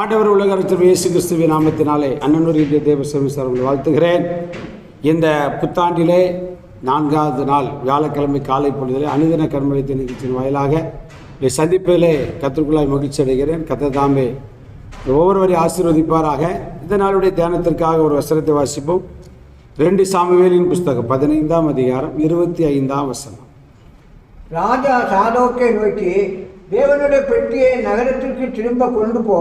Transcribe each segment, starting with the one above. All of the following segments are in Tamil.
ஆண்டவர் உலகரசர் இயேசு கிறிஸ்துவின் நாமத்தினாலே அண்ணனுடைய தேவ சார் உங்களை வாழ்த்துகிறேன். இந்த புத்தாண்டிலே நான்காவது நாள் வியாழக்கிழமை காலை பொழுதிலே அனுதின கர்மளித்த நிகழ்ச்சியின் வாயிலாக இதை சந்திப்பதிலே கத்திற்குள்ளாய் மகிழ்ச்சி அடைகிறேன். கத்த தாமே ஒவ்வொருவரையும் ஆசீர்வதிப்பாராக. இந்த நாளுடைய தியானத்திற்காக ஒரு வசனத்தை வாசிப்போம். ரெண்டு சாமுவேலின் புஸ்தகம் பதினைந்தாம் அதிகாரம் இருபத்தி ஐந்தாம் வசனம். ராஜா சாதோக்கை நோக்கி தேவனுடைய பெட்டியை நகரத்திற்கு திரும்ப கொண்டு போ.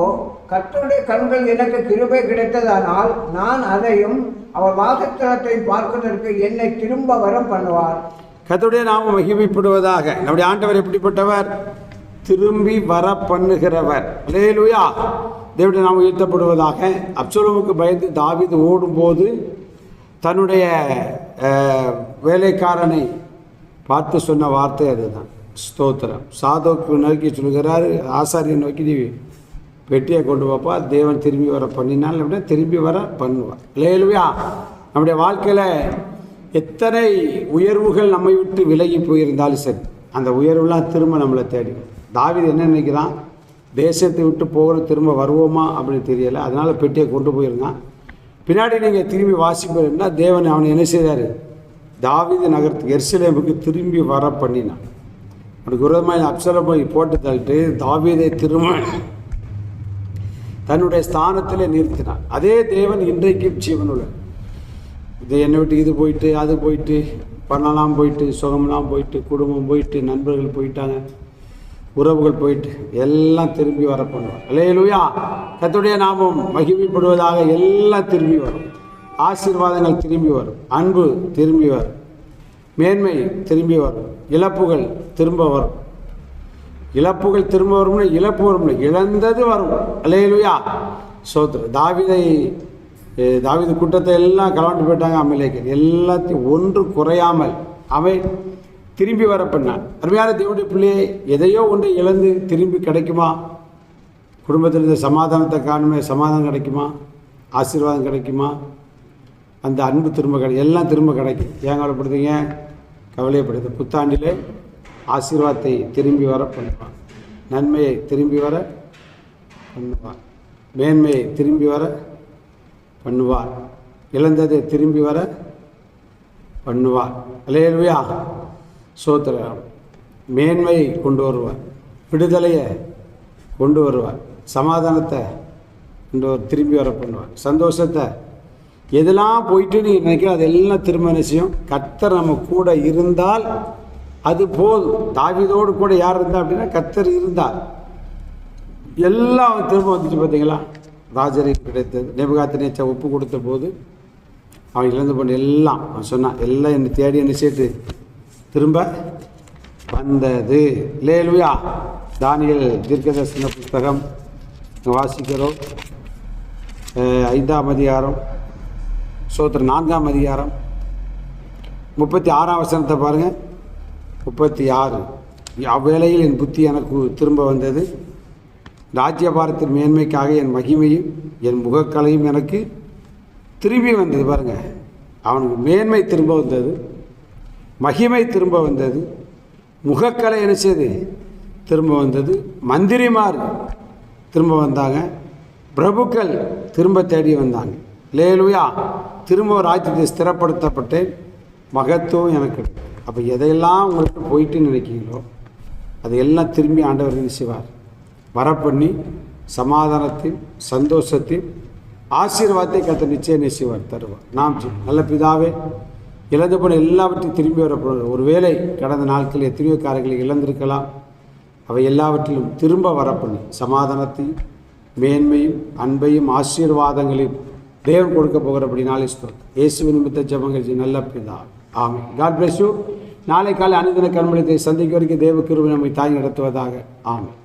கத்தருடைய கண்கள் எனக்கு கிருபை கிடைத்ததானால் நான் அதையும் அவர் வாசஸ்தலத்தை பார்ப்பதற்கு என்னை திரும்ப வரம் பண்ணுவார். கத்தருடைய நாம மகிமைப்படுவதாக. நம்முடைய ஆண்டவர் எப்படிப்பட்டவர்? திரும்பி வர பண்ணுகிறவர். லேலுயா தேவடைய நாம உயர்த்தப்படுவதாக. அப்சலோமுக்கு பயந்து தாவிது ஓடும்போது தன்னுடைய வேலைக்காரனை பார்த்து சொன்ன வார்த்தை அதுதான். ஸ்தோத்திரம் சாதோக்கு நோக்கி சொல்கிறார் ஆசாரியை நோக்கி நீ பெட்டியை கொண்டு வாப்பா தேவன் திரும்பி வர பண்ணினால் அப்படின்னா திரும்பி வர பண்ணுவார் லேலுயா நம்முடைய வாழ்க்கையில் எத்தனை உயர்வுகள் நம்மை விட்டு விலகி போயிருந்தாலும் சரி அந்த உயர்வுலாம் திரும்ப நம்மளை தேடி வரும். என்ன நினைக்கிறான் தேசத்தை விட்டு போகணும் திரும்ப வருவோமா அப்படின்னு தெரியலை அதனால் பெட்டியை கொண்டு போயிருந்தான் பின்னாடி நீங்கள் திரும்பி வாசிப்பீங்கன்னா தேவன் அவனை என்ன செய்தார் தாவீது நகரத்துக்கு எர்சிலேமுக்கு திரும்பி வர பண்ணினான் அப்படி விரோதமாக அப்சலம் போய் போட்டு தள்ளிட்டு தாவீதை திரும்ப தன்னுடைய ஸ்தானத்தில் நிறுத்தினார் அதே தேவன் இன்றைக்கும் ஜீவனுள்ள. இது என்னை விட்டு இது போயிட்டு அது போயிட்டு பணம்லாம் போயிட்டு சுகம்லாம் போயிட்டு குடும்பம் போயிட்டு நண்பர்கள் போயிட்டாங்க உறவுகள் போயிட்டு எல்லாம் திரும்பி வர பண்ணுவார் அலையலுயா கத்துடைய நாமம் மகிமைப்படுவதாக எல்லாம் திரும்பி வரும். ஆசீர்வாதங்கள் திரும்பி வரும். அன்பு திரும்பி வரும். மேன்மை திரும்பி வரும் இழப்புகள் திரும்ப வரும் இழப்புகள் திரும்ப வரும்னு இழப்பு வரும்னு இழந்தது வரும். அலையலுயா சோத்ரு தாவிதை தாவித கூட்டத்தை எல்லாம் கலவாண்டு போயிட்டாங்க அமலேக்கர் எல்லாத்தையும் ஒன்று குறையாமல் அவை திரும்பி வர பண்ணான். அருமையான தேவனுடைய பிள்ளையே எதையோ ஒன்று இழந்து திரும்பி கிடைக்குமா? குடும்பத்தில் இருந்த சமாதானத்தை காணுமே சமாதானம் கிடைக்குமா? ஆசீர்வாதம் கிடைக்குமா? அந்த அன்பு திரும்ப கிடை எல்லாம் திரும்ப கிடைக்கும் ஏன் கவலைப்படுத்துங்க? கவலையப்படுது. புத்தாண்டிலே ஆசீர்வாதத்தை திரும்பி வர பண்ணுவான் நன்மையை திரும்பி வர பண்ணுவான் மேன்மையை திரும்பி வர பண்ணுவார். இழந்ததை திரும்பி வர பண்ணுவார். அலையலுயா சோத்திரம் மேன்மையை கொண்டு வருவார். விடுதலையை கொண்டு வருவார். சமாதானத்தை கொண்டு திரும்பி வர பண்ணுவார். சந்தோஷத்தை எதெல்லாம் போயிட்டு நீங்கள் நினைக்கிறோம் அதெல்லாம் திரும்ப என்ன கத்தர் நம்ம கூட இருந்தால் அது போதும். தாவிதோடு கூட யார் இருந்தா அப்படின்னா கத்தர் இருந்தார். எல்லாம் அவன் திரும்ப வந்துச்சு பார்த்தீங்களா? ராஜருக்கு கிடைத்தது. நெபுகாத்த நேச்சா ஒப்பு கொடுத்த போது அவன் இழந்து போன எல்லாம் அவன் சொன்னான் எல்லாம் என்னை தேடி என்ன சேர்த்து திரும்ப வந்தது. லேலுயா தானியல் தீர்க்கதர்சன புஸ்தகம் வாசிக்கிறோம். ஐந்தாம் அதிகாரம். சோத்திர நான்காம் அதிகாரம். முப்பத்தி ஆறாம் வசனத்தை பாருங்கள் முப்பத்தி ஆறு. அவ்வேளையில் என் புத்தி எனக்கு திரும்ப வந்தது. ராஜ்யபாரத்தின் மேன்மைக்காக என் மகிமையும் என் முகக்கலையும் எனக்கு திரும்பி வந்தது பாருங்கள் அவனுக்கு மேன்மை திரும்ப வந்தது. மகிமை திரும்ப வந்தது. முகக்கலை என்ன செய்யுது திரும்ப வந்தது. மந்திரிமார் திரும்ப வந்தாங்க. பிரபுக்கள் திரும்ப தேடி வந்தாங்க. லேலுயா திரும்ப ஒரு ராஜ்யத்தை ஸ்திரப்படுத்தப்பட்டேன். மகத்துவம் எனக்கு அப்போ எதையெல்லாம் உங்களுக்கு போயிட்டு நினைக்கிறீங்களோ அதையெல்லாம் திரும்பி ஆண்டவர் செய்வார்? வரப்பண்ணி சமாதானத்தையும் சந்தோஷத்தையும் ஆசீர்வாதத்தை கத்த நிச்சயம் நெசிவார் தருவார். நாம் நல்ல பிதாவே இழந்து போன எல்லாவற்றையும் திரும்பி வரப்படுவார் ஒருவேளை கடந்த நாட்களில் எத்தனையோ காரியங்களை இழந்திருக்கலாம். அவை எல்லாவற்றிலும் திரும்ப வரப்பண்ணி சமாதானத்தையும் மேன்மையும் அன்பையும் ஆசீர்வாதங்களையும் தேவன் கொடுக்க போகிறபடினாலே ஸ்தோத்திரம். இயேசு நிமித்த ஜபங்கள் நல்ல பிதா. ஆமே காட் பிளஸ் யூ நாளை காலை அனுதின கண்மணித்தை சந்திக்க வரைக்கும் தேவ கிருபை நம்மை தாய் நடத்துவதாக. ஆமென்.